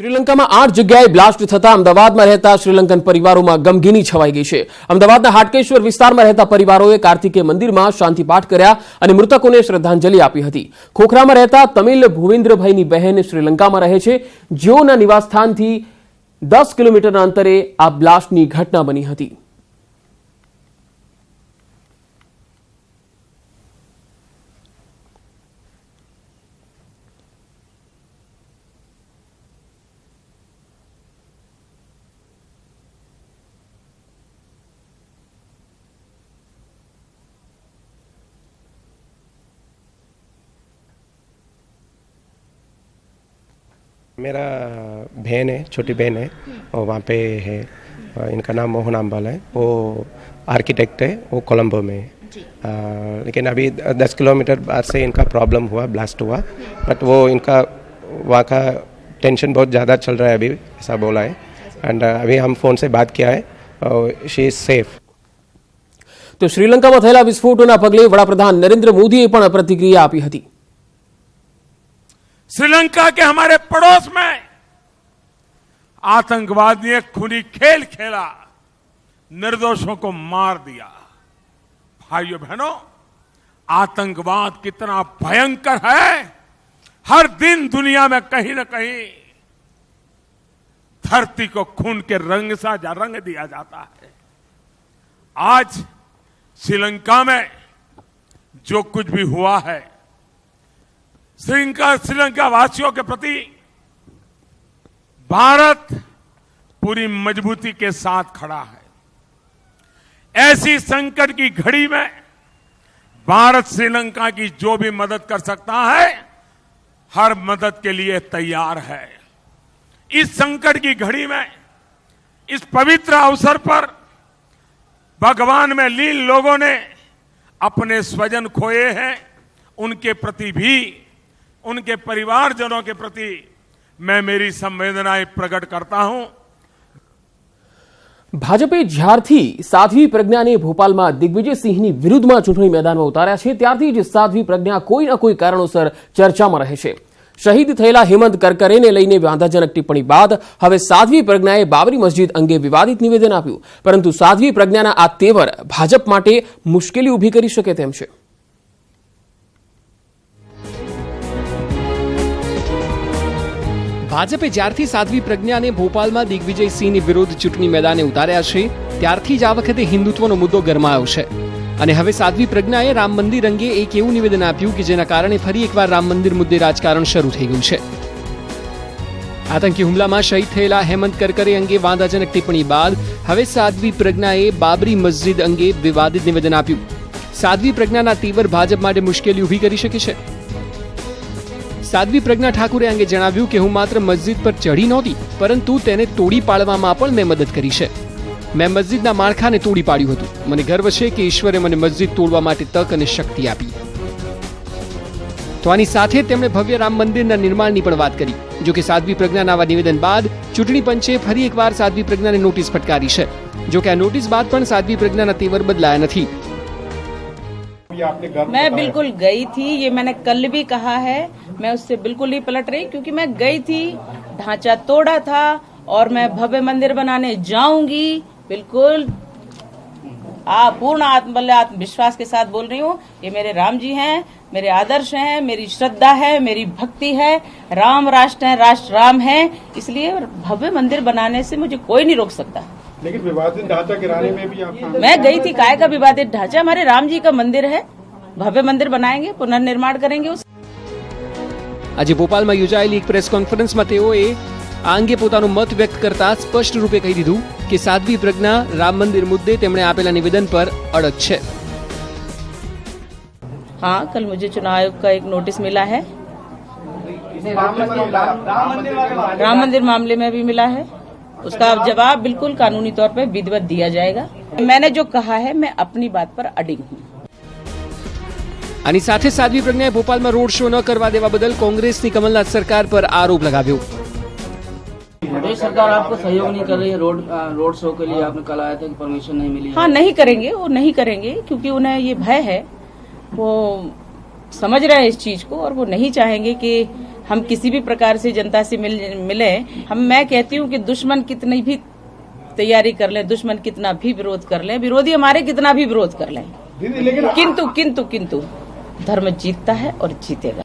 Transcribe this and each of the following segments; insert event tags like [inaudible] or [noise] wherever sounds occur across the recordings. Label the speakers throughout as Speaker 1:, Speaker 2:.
Speaker 1: શ્રીલંકામાં આઠ જગ્યાએ બ્લાસ્ટ થતા અમદાવાદમાં રહેતા શ્રીલંકન પરિવારોમાં ગમગીની છવાઈ ગઈ છે. અમદાવાદના હાટકેશ્વર વિસ્તારમાં રહેતા પરિવારોએ કાર્તિકે મંદિરમાં શાંતિપાઠ કર્યા અને મૃતકોને શ્રદ્ધાંજલિ આપી હતી. ખોખરામાં રહેતા તમિલ ભુવિન્દ્રભાઈની બહેન શ્રીલંકામાં રહે છે. જેઓના નિવાસસ્થાનથી દસ કિલોમીટરના અંતરે આ બ્લાસ્ટની ઘટના બની હતી.
Speaker 2: मेरा बहन है छोटी बहन है और वहाँ पे है अ, इनका नाम मोहन अम्बाल है वो आर्किटेक्ट है वो कोलंबो में है अ, लेकिन अभी द- दस किलोमीटर बाद से इनका प्रॉब्लम हुआ ब्लास्ट हुआ बट वो इनका वहाँ का टेंशन बहुत ज़्यादा चल रहा है अभी ऐसा बोला है एंड अभी हम फ़ोन से बात किया है शी इज़ सेफ़
Speaker 1: તો શ્રીલંકામાં થયેલા વિસ્ફોટોના પગલે વડાપ્રધાન નરેન્દ્ર મોદીએ પણ પ્રતિક્રિયા આપી હતી
Speaker 3: श्रीलंका के हमारे पड़ोस में आतंकवाद ने खूनी खेल खेला, निर्दोषों को मार दिया। भाइयों बहनों, आतंकवाद कितना भयंकर है। हर दिन दुनिया में कहीं न कहीं धरती को खून के रंग सा जा रंग दिया जाता है। आज श्रीलंका में जो कुछ भी हुआ है श्रीलंका श्रीलंका वासियों के प्रति भारत पूरी मजबूती के साथ खड़ा है। ऐसी संकट की घड़ी में भारत श्रीलंका की जो भी मदद कर सकता है, हर मदद के लिए तैयार है। इस संकट की घड़ी में, इस पवित्र अवसर पर भगवान में लीन लोगों ने अपने स्वजन खोए हैं, उनके प्रति भी उनके परिवारजनों के प्रति मैं मेरी संवेदनाएं प्रकट करता हूं
Speaker 1: ભાજપે જ્યારથી સાધ્વી પ્રજ્ઞાને ભોપાલમાં દિગ્વિજયસિંહની વિરુદ્ધમાં ચૂંટણી મેદાનમાં ઉતાર્યા છે ત્યારથી જ સાધ્વી પ્રજ્ઞા કોઈ ના કોઈ કારણોસર ચર્ચામાં રહે છે શહીદ થયેલા હેમંત કરકરેને લઈને વાંધાજનક ટિપ્પણી બાદ હવે સાધ્વી પ્રજ્ઞાએ બાબરી મસ્જિદ અંગે વિવાદિત નિવેદન આપ્યું પરંતુ સાધ્વી પ્રજ્ઞાના આ તેવર ભાજપ માટે મુશ્કેલી ઊભી કરી શકે તેમ છે
Speaker 4: ભાજપે જ્યારથી સાધ્વી પ્રજ્ઞાને ભોપાલમાં દિગ્વિજયસિંહની વિરુદ્ધ ચૂંટણી મેદાને ઉતાર્યા છે, ત્યારથી જ આ વખતે હિન્દુત્વનો મુદ્દો ગરમાયો છે. અને હવે સાધ્વી પ્રજ્ઞાએ રામ મંદિર અંગે એક એવું નિવેદન આપ્યું કે જેના કારણે ફરી એકવાર રામ મંદિર મુદ્દે રાજકારણ શરૂ થઈ ગયું છે. આતંકી હુમલામાં શહીદ થયેલા હેમંત કરકરે અંગે વાંધાજનક ટિપ્પણી બાદ હવે સાધ્વી પ્રજ્ઞાએ બાબરી મસ્જિદ અંગે વિવાદિત નિવેદન આપ્યું. સાધ્વી પ્રજ્ઞાના તીવર ભાજપ માટે મુશ્કેલી ઊભી કરી શકે છે. સાધ્વી પ્રજ્ઞા ઠાકુરે અંગે જણાવ્યું કે હું માત્ર મસ્જિદ પર ચઢી નહોતી, પરંતુ તેને તોડી પાડવામાં પણ મેં મદદ કરી છે. મેં મસ્જિદના માળખાને તોડી પાડ્યું હતું. મને ગર્વ છે કે ઈશ્વરે મને મસ્જિદ તોડવા માટે તક અને શક્તિ આપી. તો આની સાથે તેમણે ભવ્ય રામ મંદિરના નિર્માણની પણ વાત કરી. જો કે સાધ્વી પ્રજ્ઞાના આવા નિવેદન બાદ ચૂંટણી પંચે ફરી એકવાર સાધ્વી પ્રજ્ઞાને નોટિસ ફટકારી છે. જો કે આ નોટિસ બાદ પણ સાધ્વી પ્રજ્ઞાના તેવર બદલાયા નથી.
Speaker 5: मैं बिल्कुल गई थी ये मैंने कल भी कहा है मैं उससे बिल्कुल नहीं पलट रही क्योंकि मैं गई थी ढांचा तोड़ा था और मैं भव्य मंदिर बनाने जाऊँगी बिल्कुल। आ पूर्ण आत्मबल आत्मविश्वास के साथ बोल रही हूँ ये मेरे राम जी हैं मेरे आदर्श हैं मेरी श्रद्धा है मेरी भक्ति है राम राष्ट्र है राष्ट्र राम है इसलिए भव्य मंदिर बनाने से मुझे कोई नहीं रोक सकता।
Speaker 6: लेकिन विवादित ढांचा गिराने में भी आप
Speaker 5: मैं गई थी काय का विवादित ढांचा हमारे राम जी का मंदिर है भव्य मंदिर बनाएंगे पुनर्निर्माण करेंगे उस
Speaker 4: આજે ભોપાલમાં યોજાયેલી એક પ્રેસ કોન્ફરન્સમાં તેઓએ આ અંગે પોતાનું મત વ્યક્ત કરતા સ્પષ્ટ રૂપે કહી દીધું કે સાધ્વી પ્રજ્ઞા રામ મંદિર મુદ્દે તેમણે આપેલા નિવેદન પર અડગ છે
Speaker 5: हाँ कल मुझे चुनाव आयोग का एक नोटिस मिला है राम मंदिर मामले में भी मिला है उसका जवाब बिल्कुल कानूनी तौर पर विधिवत दिया जाएगा मैंने जो कहा है मैं अपनी बात पर अडिग हूँ
Speaker 4: આની સાથે સાધ્વી પ્રજ્ઞાએ ભોપાલમાં રોડ શો ન કરવા દેવા બદલ કોંગ્રેસની કમલનાથ સરકાર પર આરોપ લગાવ્યો
Speaker 7: प्रदेश सरकार आपको सहयोग नहीं कर रही है रोड आ, रोड शो के लिए आपने कल आया था कि परमिशन नहीं मिली
Speaker 5: हाँ नहीं करेंगे वो नहीं करेंगे क्योंकि उन्हें ये भय है वो समझ रहे हैं इस चीज को और वो नहीं चाहेंगे कि हम किसी भी प्रकार से जनता से मिल, मिले हम मैं कहती हूँ कि दुश्मन कितनी भी तैयारी कर ले दुश्मन कितना भी विरोध कर ले विरोधी हमारे कितना भी विरोध कर लें
Speaker 6: दीदी लेकिन
Speaker 5: किंतु किंतु किंतु धर्म जीतता है और जीतेगा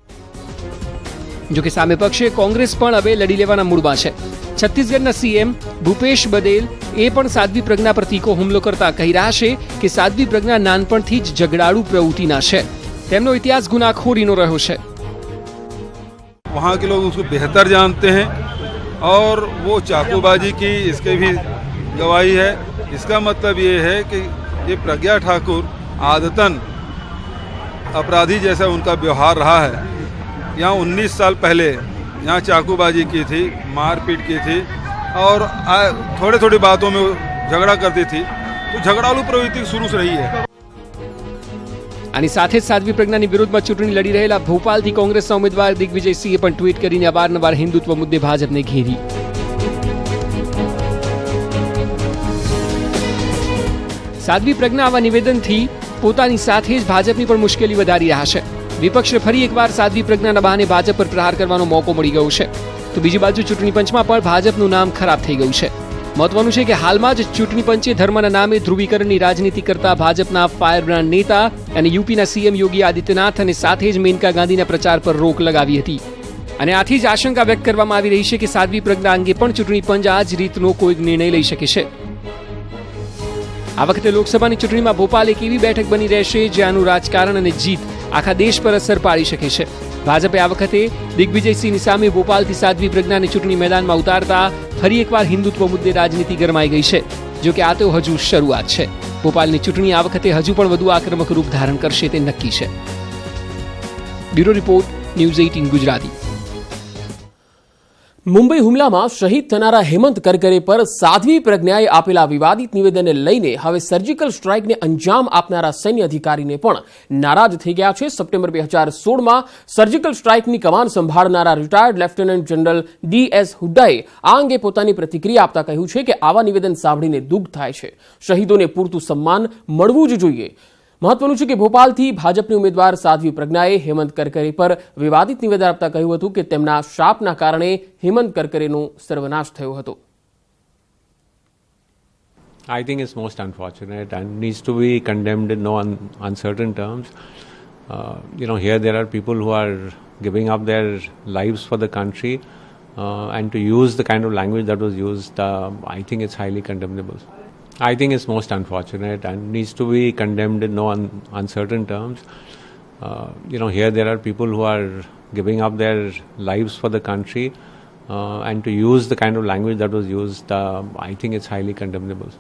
Speaker 4: જો કે સામે પક્ષે કોંગ્રેસ પણ હવે લડી લેવાના મૂડમાં છે છત્તીસગઢના સીએમ ભૂપેશ બદેલ એ પણ સાધ્વી પ્રજ્ઞા પર તીખો હુમલો કરતા કહી રહ્યા છે કે સાધ્વી પ્રજ્ઞા નાનપણથી જ ઝઘડાળુ પ્રવૃત્તિના છે તેમનો ઇતિહાસ ગુનાખોરીનો રહ્યો છે
Speaker 8: वहाँ के लोग उसको बेहतर जानते हैं और वो चाकूबाजी की इसके भी गवाही है। इसका मतलब ये है कि ये प्रज्ञा ठाकुर आदतन अपराधी जैसा उनका व्यवहार रहा है। यहाँ 19 साल पहले यहाँ चाकूबाजी की थी, मारपीट की थी और थोड़े थोड़ी बातों में झगड़ा करती थी। तो झगड़ालू प्रवृत्ति शुरू से रही है।
Speaker 4: આની સાથે જ સાધ્વી પ્રજ્ઞાની વિરુદ્ધમાં ચૂંટણી લડી રહેલા ભોપાલથી કોંગ્રેસના ઉમેદવાર દિગ્વિજયસિંહે પણ ટ્વીટ કરીને અવારનવાર હિન્દુત્વ મુદ્દે ભાજપને ઘેરી. સાધ્વી પ્રજ્ઞા આવા નિવેદનથી પોતાની સાથે જ ભાજપની પણ મુશ્કેલી વધારી રહ્યા છે. વિપક્ષે ફરી એકવાર સાધ્વી પ્રજ્ઞાના બહાને ભાજપ પર પ્રહાર કરવાનો મોકો મળી ગયો છે. તો બીજી બાજુ ચૂંટણી પંચમાં પણ ભાજપનું નામ ખરાબ થઈ ગયું છે. મહત્વનું છે કે હાલમાં જ ચૂંટણી પંચે ધર્મના નામે ધ્રુવીકરણની રાજનીતિ કરતા ભાજપના ફાયરબ્રાન્ડ નેતા અને યુપીના સીએમ યોગી આદિત્યનાથ અને સાથે જ મેનકા ગાંધીના પ્રચાર પર રોક લગાવી હતી. અને આથી જ આશંકા વ્યક્ત કરવામાં આવી રહી છે કે સાધ્વી પ્રજ્ઞા અંગે પણ ચૂંટણી પંચ આ જ રીતનો કોઈ નિર્ણય લઈ શકે છે. આ વખતે લોકસભાની ચૂંટણીમાં ભોપાલ એક એવી બેઠક બની રહેશે જ્યાંનું રાજકારણ અને જીત આખા દેશ પર અસર પાડી શકે છે. ભાજપે આ વખતે દિગ્વિજયસિંહની સામે ભોપાલથી સાધ્વી પ્રજ્ઞાને ચૂંટણી મેદાનમાં ઉતારતા ફરી એકવાર હિન્દુત્વ મુદ્દે રાજનીતિ ગરમાઈ ગઈ છે. જો કે આ તો હજુ શરૂઆત છે. ભોપાલની ચૂંટણી આ વખતે હજુ પણ વધુ આક્રમક રૂપ ધારણ કરશે તે નક્કી છે. Bureau report, news eighteen Gujarati.
Speaker 1: Mumbai હુમલામાં શહીદ થનારા હેમંત કરકરે પર સાધ્વી પ્રજ્ઞાએ આપેલા વિવાદિત નિવેદનને લઈને હવે સર્જિકલ સ્ટ્રાઇકને અંજામ આપનારા સૈન્ય અધિકારીને પણ નારાજ થઈ ગયા છે. સપ્ટેમ્બર બે હજાર સોળમાં સર્જિકલ સ્ટ્રાઇકની કમાન સંભાળનારા retired lieutenant general D S હુડ્ડાએ આ અંગે પોતાની પ્રતિક્રિયા આપતા કહ્યું છે કે આવા નિવેદન સાંભળીને દુઃખ થાય છે. શહીદોને પૂરતું સન્માન મળવું જ જોઈએ. મહત્વનું છે કે ભોપાલથી ભાજપની ઉમેદવાર સાધ્વી પ્રજ્ઞાએ હેમંત કરકરે પર વિવાદિત નિવેદન આપતા કહ્યું હતું કે તેમના શાપના કારણે હેમંત કરકરેનો સર્વનાશ થયો હતો
Speaker 9: I think it's most unfortunate and needs to be condemned in no un- uncertain terms. Uh, you know, here there are people who are giving up their lives for the country, uh, and to use the kind of language that was used, uh, I think it's highly condemnable. I think it's most unfortunate and needs to be condemned in no un- uncertain terms. Uh, you know, here there are people who are giving up their lives for the country, uh, and to use the kind of language that was used, uh, I think it's highly condemnable.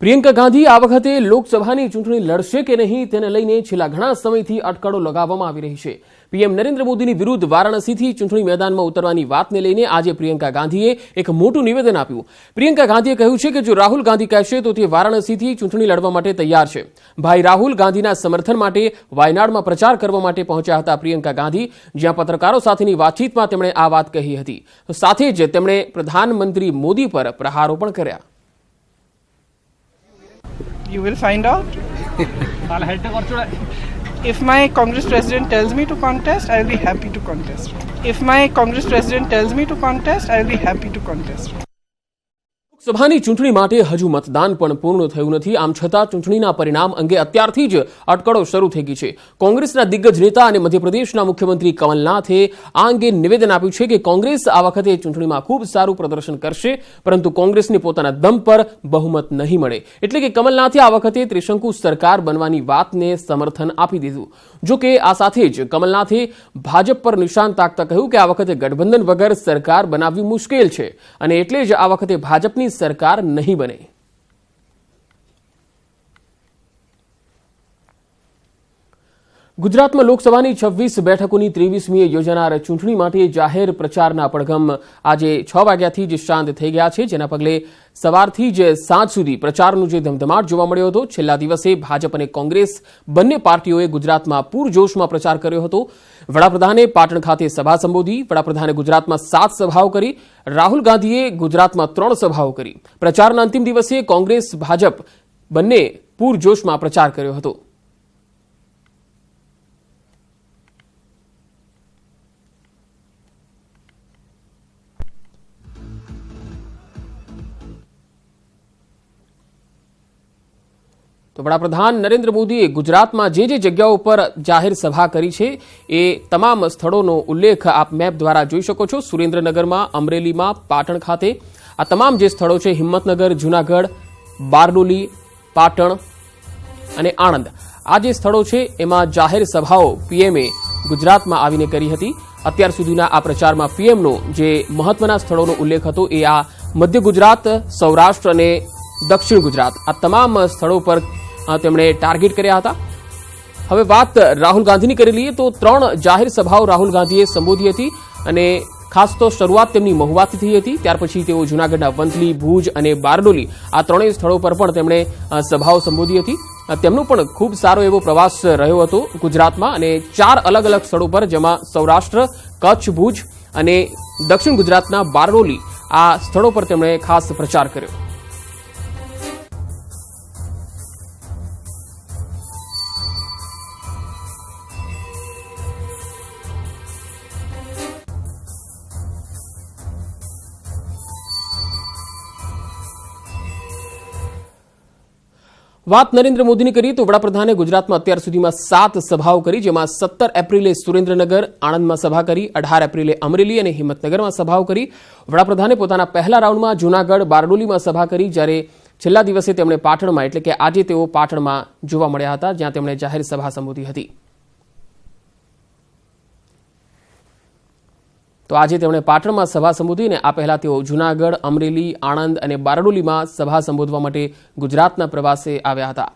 Speaker 1: Priyanka Gandhi આ વખતે લોકસભાની ચૂંટણી લડશે કે નહીં તેને લઈને છેલ્લા ઘણા સમયથી અટકળો લગાવવામાં આવી રહી છે પીએમ નરેન્દ્ર મોદીની વિરુદ્ધ વારાણસીથી ચૂંટણી મેદાનમાં ઉતરવાની વાતને લઈને આજે પ્રિયંકા ગાંધીએ એક મોટું નિવેદન આપ્યું. પ્રિયંકા ગાંધીએ કહ્યું છે કે જો રાહુલ ગાંધી કહેશે તો તે વારાણસીથી ચૂંટણી લડવા માટે તૈયાર છે. ભાઈ રાહુલ ગાંધીના સમર્થન માટે વાયનાડમાં પ્રચાર કરવા માટે પહોંચ્યા હતા પ્રિયંકા ગાંધી જ્યાં પત્રકારો સાથેની વાતચીતમાં તેમણે આ વાત કહી હતી. સાથે જ તેમણે પ્રધાનમંત્રી મોદી પર પ્રહારો પણ કર્યા.
Speaker 10: You will find out. [laughs] if my Congress president tells me to contest, I'll be happy to contest. If my Congress president tells me to contest, I'll be happy to contest.
Speaker 1: લોકસભાની ચૂંટણી માટે હજુ મતદાન પણ પૂર્ણ થયું નથી. આમ છતાં ચૂંટણીના પરિણામ અંગે અત્યારથી જ અટકળો શરૂ થઈ ગઈ છે. કોંગ્રેસના દિગ્ગજ નેતા અને મધ્યપ્રદેશના મુખ્યમંત્રી કમલનાથે આ અંગે નિવેદન આપ્યું છે કે કોંગ્રેસ આ વખતે ચૂંટણીમાં ખૂબ સારું પ્રદર્શન કરશે, પરંતુ કોંગ્રેસને પોતાના દમ પર બહુમત નહીં મળે. એટલે કે કમલનાથે આ વખતે ત્રિશંકુ સરકાર બનવાની વાતને સમર્થન આપી દીધું. જો કે આ સાથે જ કમલનાથે ભાજપ પર નિશાન તાકતા કહ્યું કે આ વખતે ગઠબંધન વગર સરકાર બનાવવી મુશ્કેલ છે. અને એટલે જ આ વખતે ભાજપની સરકાર નહીં બને. ગુજરાતમાં લોકસભાની છવ્વીસ બેઠકોની ત્રેવીસમીએ યોજાનાર ચૂંટણી માટે જાહેર પ્રચારના પડઘમ આજે છ વાગ્યાથી જ શાંત થઈ ગયા છે, જેના પગલે સવારથી જ સાંજ સુધી પ્રચારનો જે ધમધમાટ જોવા મળ્યો હતો, છેલ્લા દિવસે ભાજપ અને કોંગ્રેસ બંને પાર્ટીઓએ ગુજરાતમાં પૂરજોશમાં પ્રચાર કર્યો હતો. વડાપ્રધાને પાટણ ખાતે સભા સંબોધી, વડાપ્રધાને ગુજરાતમાં સાત સભાઓ કરી, રાહુલ ગાંધીએ ગુજરાતમાં ત્રણ સભાઓ કરી. પ્રચારના અંતિમ દિવસે કોંગ્રેસ, ભાજપ બંને પૂરજોશમાં પ્રચાર કર્યો હતો. તો વડાપ્રધાન નરેન્દ્ર મોદીએ ગુજરાતમાં જે જે જગ્યાઓ પર જાહેર સભા કરી છે, એ તમામ સ્થળોનો ઉલ્લેખ આપ મેપ દ્વારા જોઈ શકો છો. સુરેન્દ્રનગરમાં, અમરેલીમાં, પાટણ ખાતે. આ તમામ જે સ્થળો છે, હિંમતનગર, જુનાગઢ, બારડોલી, પાટણ અને આણંદ. આ જે સ્થળો છે, એમાં જાહેર સભાઓ પીએમએ ગુજરાતમાં આવીને કરી હતી. અત્યાર સુધીના આ પ્રચારમાં પીએમનો જે મહત્વના સ્થળોનો ઉલ્લેખ હતો, એ આ મધ્ય ગુજરાત, સૌરાષ્ટ્ર અને દક્ષિણ ગુજરાત. આ તમામ સ્થળો પર તેમણે ટાર્ગેટ કર્યા હતા. હવે વાત રાહુલ ગાંધીની કરી લઈએ તો ત્રણ જાહેર સભાઓ રાહુલ ગાંધીએ સંબોધી હતી અને ખાસ તો શરૂઆત તેમની મહુવાથી થઈ હતી. ત્યાર પછી તેઓ જૂનાગઢના વંથલી, ભુજ અને બારડોલી આ ત્રણેય સ્થળો પર પણ તેમણે સભાઓ સંબોધી હતી. તેમનો પણ ખૂબ સારો એવો પ્રવાસ રહ્યો હતો ગુજરાતમાં અને ચાર અલગ અલગ સ્થળો પર જેમાં સૌરાષ્ટ્ર, કચ્છ, ભુજ અને દક્ષિણ ગુજરાતના બારડોલી આ સ્થળો પર તેમણે ખાસ પ્રચાર કર્યો. વાત નરેન્દ્ર મોદીની કરીએ તો વડાપ્રધાને ગુજરાતમાં અત્યાર સુધીમાં સાત સભાઓ કરી, જેમાં સત્તર એપ્રિલે સુરેન્દ્રનગર, આણંદમાં સભા કરી, અઢાર એપ્રિલે અમરેલી અને હિંમતનગરમાં સભાઓ કરી. વડાપ્રધાને પોતાના પહેલા રાઉન્ડમાં જૂનાગઢ, બારડોલીમાં સભા કરી, જ્યારે છેલ્લા દિવસે તેમણે પાટણમાં, એટલે કે આજે તેઓ પાટણમાં જોવા મળ્યા હતા, જ્યાં તેમણે જાહેર સભા સંબોધી હતી. તો આજે તેમણે પાટણમાં સભા સંબોધીને આ પહેલા તેઓ જૂનાગઢ, અમરેલી, આણંદ અને બારડોલીમાં સભા સંબોધવા માટે ગુજરાતના પ્રવાસે આવ્યા હતા.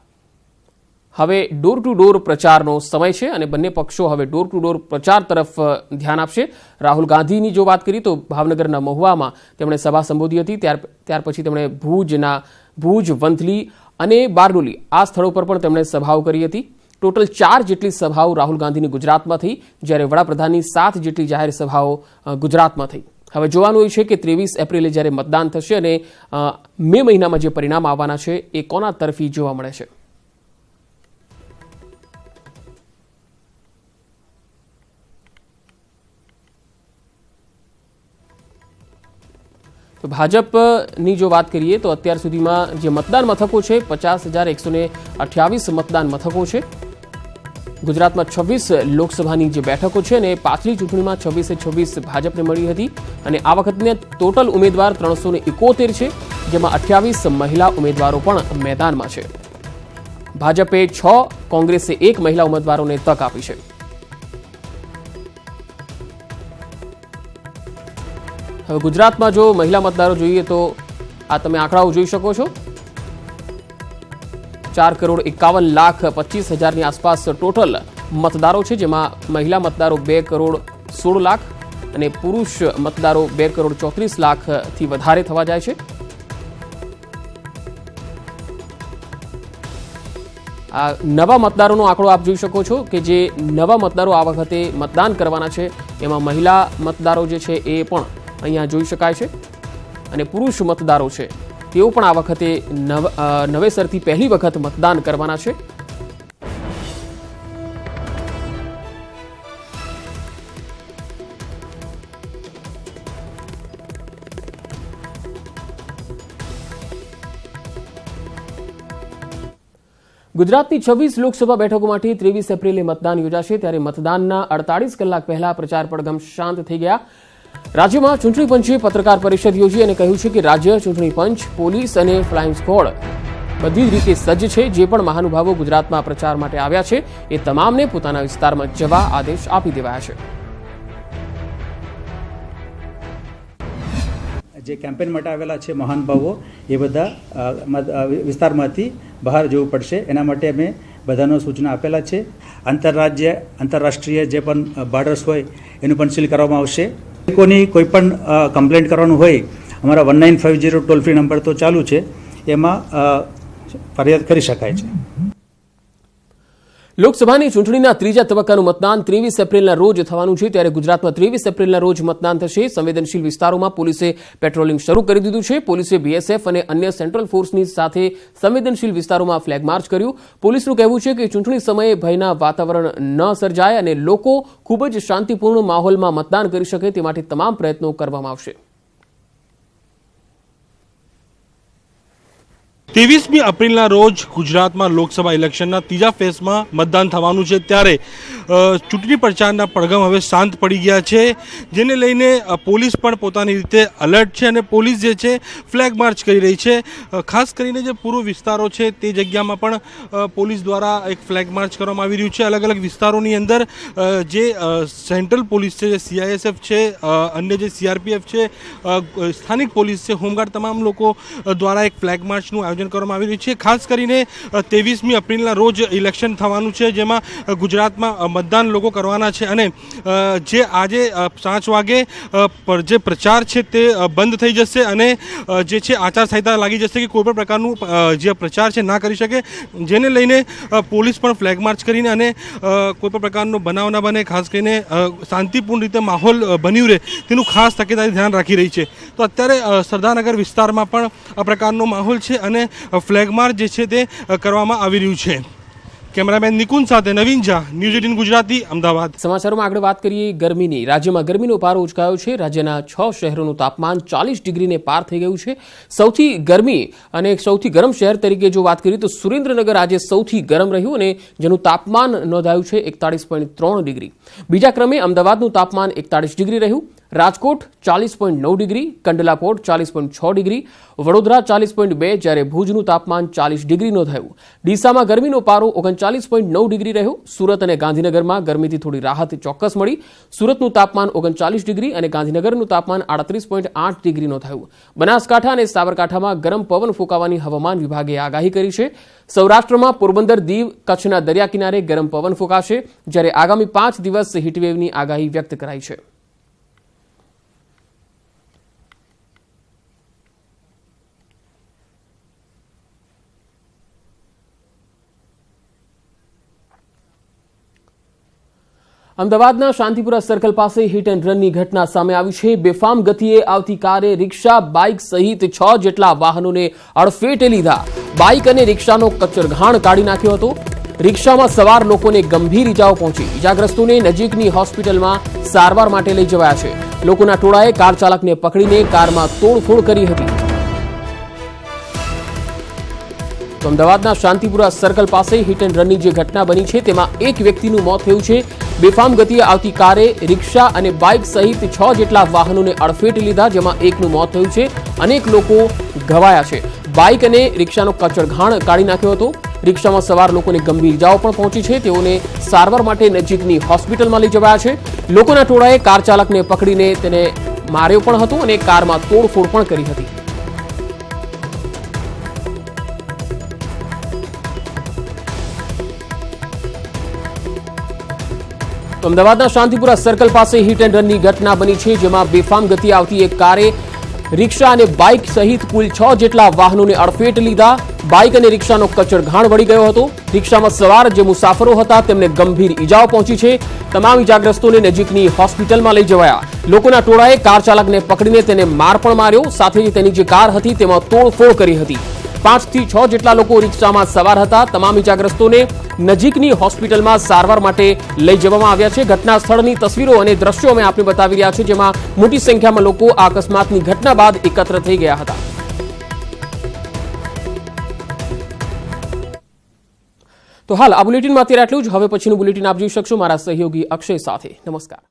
Speaker 1: હવે ડોર ટુ ડોર પ્રચારનો સમય છે અને બંને પક્ષો હવે ડોર ટુ ડોર પ્રચાર તરફ ધ્યાન આપશે. રાહુલ ગાંધીની જો વાત કરીએ તો ભાવનગરના મહુવામાં તેમણે સભા સંબોધી હતી. ત્યાર ત્યાર પછી તેમણે ભુજના ભુજ, વંથલી અને બારડોલી આ સ્થળો પર પણ તેમણે સભાઓ કરી હતી. ટોટલ ચાર જેટલી સભાઓ રાહુલ ગાંધીની ગુજરાતમાં થઈ, જ્યારે વડાપ્રધાનની સાત જેટલી જાહેર સભાઓ ગુજરાતમાં થઈ. હવે જોવાનું એ છે કે ત્રેવીસ એપ્રિલે જ્યારે મતદાન થશે અને મે મહિનામાં જે પરિણામ આવવાના છે, એ કોના તરફી જોવા મળે છે? તો ભાજપની જો વાત કરીએ તો અત્યાર સુધીમાં જે મતદાન મથકો છે, પચાસ હજાર એકસો ને અઠ્યાવીસ મતદાન મથકો છે. ગુજરાતમાં છવ્વીસ લોકસભાની જે બેઠકો છે અને પાછલી ચૂંટણીમાં છવ્વીસે છવ્વીસ ભાજપને મળી હતી અને આ વખતને ટોટલ ઉમેદવાર ત્રણસો ને એકોતેર છે, જેમાં અઠ્યાવીસ મહિલા ઉમેદવારો પણ મેદાનમાં છે. ભાજપે છ, કોંગ્રેસે એક મહિલા ઉમેદવારોને તક આપી છે. હવે ગુજરાતમાં જો મહિલા મતદારો જોઈએ તો આ તમે આંકડાઓ જોઈ શકો છો. ચાર કરોડ એકાવન લાખ પચીસ હજારની આસપાસ ટોટલ મતદારો છે, જેમાં મહિલા મતદારો બે કરોડ સોળ લાખ અને પુરુષ મતદારો બે કરોડ ચોત્રીસ લાખથી વધારે થવા જાય છે. આ નવા મતદારોનો આંકડો આપ જોઈ શકો છો કે જે નવા મતદારો આ વખતે મતદાન કરવાના છે, એમાં મહિલા મતદારો જે છે એ પણ અહીંયા જોઈ શકાય છે અને પુરુષ મતદારો છે. તેઓ પણ આ વખતે નવેસરથી પહેલી વખત મતદાન કરવાના છે. ગુજરાતની છવ્વીસ લોકસભા બેઠકો માટે ત્રેવીસ એપ્રિલે મતદાન યોજાશે. ત્યારે મતદાનના અડતાલીસ કલાક પહેલા પ્રચાર પડઘમ શાંત થઈ ગયા. રાજ્યમાં ચૂંટણી પંચે પત્રકાર પરિષદ યોજી અને કહ્યું છે કે રાજ્ય ચૂંટણી પંચ, પોલીસ અને ફ્લાઇંગ સ્ક્વોડ બધી જ રીતે સજ્જ છે. જે પણ મહાનુભાવો ગુજરાતમાં પ્રચાર માટે આવ્યા છે, એ તમામને પોતાના વિસ્તારમાં જવા આદેશ આપી દેવાયા છે.
Speaker 11: જે કેમ્પેન માટે આવેલા છે મહાનુભાવો, એ બધા વિસ્તારમાંથી બહાર જવું પડશે. એના માટે અમે બધાનો સૂચના આપેલા છે. આંતરરાજ્ય, આંતરરાષ્ટ્રીય જે પણ બોર્ડર્સ હોય, એનું પણ સીલ કરવામાં આવશે. કોની કોઈ પણ કમ્પ્લેન્ટ કરવાનું હોય, અમારા one nine five zero toll free number તો ચાલુ છે, એમાં ફરિયાદ કરી શકાય છે.
Speaker 1: લોકસભાની ચૂંટણીના ત્રીજા તબક્કાનું મતદાન ત્રેવીસ એપ્રિલના રોજ થવાનું છે. ત્યારે ગુજરાતમાં ત્રેવીસ એપ્રિલના રોજ મતદાન થશે. સંવેદનશીલ વિસ્તારોમાં પોલીસે પેટ્રોલિંગ શરૂ કરી દીધું છે. પોલીસે બીએસએફ અને અન્ય સેન્ટ્રલ ફોર્સની સાથે સંવેદનશીલ વિસ્તારોમાં ફ્લેગ માર્ચ કર્યું. પોલીસનું કહેવું છે કે ચૂંટણી સમયે ભયના વાતાવરણ ન સર્જાય અને લોકો ખૂબ જ શાંતિપૂર્ણ માહોલમાં મતદાન કરી શકે તે માટે તમામ પ્રયત્નો કરવામાં આવશે.
Speaker 12: ત્રેવીસમી એપ્રિલના રોજ ગુજરાતમાં લોકસભા ઇલેક્શનના ત્રીજા ફેઝમાં મતદાન થવાનું છે ત્યારે ચૂંટણી પ્રચારના પડઘમ હવે શાંત પડી ગયા છે, જેને લઈને પોલીસ પણ પોતાની રીતે અલર્ટ છે અને પોલીસ જે છે ફ્લેગ માર્ચ કરી રહી છે. ખાસ કરીને જે પૂર્વ વિસ્તારો છે તે જગ્યામાં પણ પોલીસ દ્વારા એક ફ્લેગ માર્ચ કરવામાં આવી રહ્યું છે. અલગ અલગ વિસ્તારોની અંદર જે સેન્ટ્રલ પોલીસ છે, જે સીઆઈએસએફ છે અન્ય જે સીઆરપીએફ છે સ્થાનિક પોલીસ છે હોમગાર્ડ તમામ લોકો દ્વારા એક ફ્લેગ માર્ચનું આયોજન કરવામાં આવી રહ્યું છે. ખાસ કરીને ત્રેવીસમી એપ્રિલના રોજ ઇલેક્શન થવાનું છે, જેમાં ગુજરાતમાં મતદાન લોકો કરવાના છે અને જે આજે પાંચ વાગે જે પ્રચાર છે તે બંધ થઈ જશે અને જે છે આચારસંહિતા લાગી જશે કે કોઈપણ પ્રકારનું જે પ્રચાર છે ના કરી શકે. જેને લઈને પોલીસ પણ ફ્લેગ માર્ચ કરીને અને કોઈપણ પ્રકારનો બનાવ ના બને, ખાસ કરીને શાંતિપૂર્ણ રીતે માહોલ બન્યું રહે, તેનું ખાસ તકેદારી ધ્યાન રાખી રહી છે. તો અત્યારે સરદારનગર વિસ્તારમાં પણ આ પ્રકારનો માહોલ છે અને ફ્લેગ માર્ચ જે છે તે કરવામાં આવી રહ્યું છે. કેમેરામેન નિકુંજ સાથે નવીન ઝા ન્યૂઝ એટીન ગુજરાતી, અમદાવાદ.
Speaker 1: સમાચારોમાં આગળ વાત કરીએ ગરમીની. રાજ્યમાં ગરમીનો પારો ઉચકાયો છે. રાજ્યના છ શહેરોનું તાપમાન ચાલીસ ડિગ્રીને પાર થઈ ગયું છે. સૌથી ગરમી અને સૌથી ગરમ શહેર તરીકે જો વાત કરીએ તો સુરેન્દ્રનગર આજે સૌથી ગરમ રહ્યું અને જેનું તાપમાન નોંધાયું છે એકતાળીસ પોઈન્ટ ત્રણ ડિગ્રી. બીજા ક્રમે અમદાવાદનું તાપમાન એકતાળીસ ડિગ્રી રહ્યું. રાજકોટ ચાલીસ પોઈન્ટ નવ ડિગ્રી કંડલાપોર્ટ ચાલીસ પોઈન્ટ છ ડિગ્રી, વડોદરા ચાલીસ પોઈન્ટ બે જ્યારે ભુજનું તાપમાન ચાલીસ ડિગ્રીનો થયું. ડીસામાં ગરમીનો પારો ઓગણચાલીસ પોઈન્ટ નવ ડિગ્રી રહ્યો. સુરત અને ગાંધીનગરમાં ગરમીથી થોડી રાહત ચોક્કસ મળી. સુરતનું તાપમાન ઓગણચાલીસ ડિગ્રી અને ગાંધીનગરનું તાપમાન આડત્રીસ પોઈન્ટ આઠ ડિગ્રીનો થયું. બનાસકાંઠા અને સાબરકાંઠામાં ગરમ પવન ફૂંકાવાની હવામાન વિભાગે આગાહી કરી છે. સૌરાષ્ટ્રમાં પોરબંદર દીવ, કચ્છના દરિયા કિનારે ગરમ પવન ફૂંકાશે, જ્યારે આગામી પાંચ દિવસ હીટવેવની આગાહી વ્યક્ત કરાઈ છે. અમદાવાદના શાંતિપુરા સર્કલ પાસે હિટ એન્ડ રનની ઘટના સામે આવી છે. બેફામ ગતિએ આવતી કારે રિક્ષા, બાઇક સહિત છ જેટલા વાહનોને અડફેટે લીધા. બાઇક અને રિક્ષાનો કચરઘાણ કાઢી નાખ્યો હતો. રિક્ષામાં સવાર લોકોને ગંભીર ઇજાઓ પહોંચી. ઇજાગ્રસ્તોને નજીકની હોસ્પિટલમાં સારવાર માટે લઈ જવાયા છે. લોકોના ટોળાએ કાર ચાલકને પકડીને કારમાં તોડફોડ કરી હતી. અમદાવાદના શાંતિપુરા સર્કલ પાસે હિટ એન્ડ રનની જે ઘટના બની છે, તેમાં એક વ્યક્તિનું મોત થયું છે. બેફામ ગતિએ આવતી કારે રિક્ષા અને બાઇક સહિત છ જેટલા વાહનોને અડફેટી લીધા, જેમાં એકનું મોત થયું છે. અનેક લોકો ઘવાયા છે. બાઇક અને રિક્ષાનો કચડઘાણ કાઢી નાખ્યો હતો. રિક્ષામાં સવાર લોકોને ગંભીર ઇજાઓ પણ પહોંચી છે. તેઓને સારવાર માટે નજીકની હોસ્પિટલમાં લઈ જવાયા છે. લોકોના ટોળાએ કાર ચાલકને પકડીને તેને માર્યો પણ હતો અને કારમાં તોડફોડ પણ કરી હતી. અમદાવાદના શાંતિપુરા સર્કલ પાસે હિટ એન્ડ રનની ઘટના બની છે, જેમાં બેફામ ગતિ આવતી એક કારે રિક્ષા અને બાઇક સહિત કુલ છ જેટલા વાહનોને અડફેટ લીધા. બાઇક અને રિક્ષાનો કચડઘાણ વળી ગયો હતો. રિક્ષામાં સવાર જે મુસાફરો હતા, તેમને ગંભીર ઈજાઓ પહોંચી છે. તમામ ઈજાગ્રસ્તોને નજીકની હોસ્પિટલમાં લઈ જવાયા. લોકોના ટોળાએ કાર ચાલકને પકડીને તેને માર પણ માર્યો. સાથે જ તેની જે કાર હતી, તેમાં તોડફોડ કરી હતી. પાંચથી છ જેટલા લોકો રિક્ષામાં સવાર હતા. તમામ ઇજાગ્રસ્તોને નજીકની હોસ્પિટલમાં સારવાર માટે લઈ જવામાં આવ્યા છે. ઘટના સ્થળની તસવીરો અને દ્રશ્યો અમે આપને બતાવી રહ્યા છે જેમાં મોટી સંખ્યામાં લોકો આ અકસ્માતની ઘટના બાદ એકત્ર થઈ ગયા હતા. તો હાલ આ બુલેટિનમાં અત્યારે આટલું જ. હવે પછીનું બુલેટિન આપ જોઈ શકશો. મારા સહયોગી અક્ષય સાથે. નમસ્કાર.